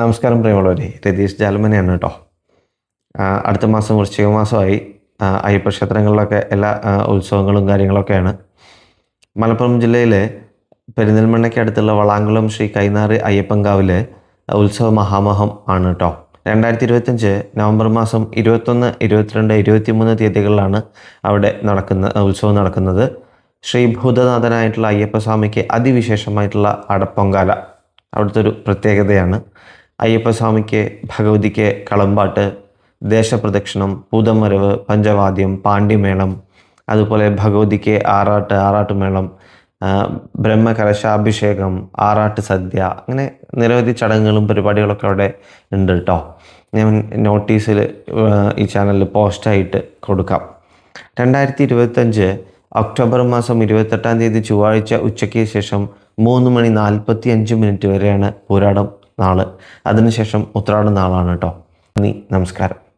നമസ്കാരം പ്രിയമുള്ളവരെ. രതീഷ് ജാലമനയാണ് കേട്ടോ. അടുത്ത മാസം വൃശ്ചിക മാസമായി. അയ്യപ്പ ക്ഷേത്രങ്ങളിലൊക്കെ എല്ലാ ഉത്സവങ്ങളും കാര്യങ്ങളൊക്കെയാണ്. മലപ്പുറം ജില്ലയിലെ പെരിന്തൽമണ്ണയ്ക്ക് അടുത്തുള്ള വളാങ്കുളം ശ്രീ കൈനാറി അയ്യപ്പങ്കാവിലെ ഉത്സവ മഹാമഹം ആണ് കേട്ടോ. രണ്ടായിരത്തി ഇരുപത്തഞ്ച് നവംബർ മാസം ഇരുപത്തൊന്ന് ഇരുപത്തിരണ്ട് ഇരുപത്തിമൂന്ന് തീയതികളിലാണ് അവിടെ നടക്കുന്ന ഉത്സവം നടക്കുന്നത്. ശ്രീ ഭൂതനാഥനായിട്ടുള്ള അയ്യപ്പസ്വാമിക്ക് അതിവിശേഷമായിട്ടുള്ള അടപ്പൊങ്കാല അവിടുത്തെ ഒരു പ്രത്യേകതയാണ്. അയ്യപ്പസ്വാമിക്ക് ഭഗവതിക്ക് കളമ്പാട്ട് ദേശപ്രദക്ഷിണം പൂതമരവ് പഞ്ചവാദ്യം പാണ്ഡ്യമേളം അതുപോലെ ഭഗവതിക്ക് ആറാട്ട് ആറാട്ടുമേളം ബ്രഹ്മകലശാഭിഷേകം ആറാട്ട് സദ്യ അങ്ങനെ നിരവധി ചടങ്ങുകളും പരിപാടികളൊക്കെ അവിടെ ഉണ്ട് കേട്ടോ ഞാൻ നോട്ടീസിൽ ഈ ചാനലിൽ പോസ്റ്റായിട്ട് കൊടുക്കാം. രണ്ടായിരത്തി ഇരുപത്തഞ്ച് ഒക്ടോബർ മാസം ഇരുപത്തെട്ടാം തീയതി ചൊവ്വാഴ്ച ഉച്ചയ്ക്ക് ശേഷം മൂന്ന് മണി നാൽപ്പത്തി അഞ്ച് മിനിറ്റ് വരെയാണ് പൂരാടം നാൾ. അതിനുശേഷം ഉത്രാടം നാളാണ് കേട്ടോ നന്ദി നമസ്കാരം.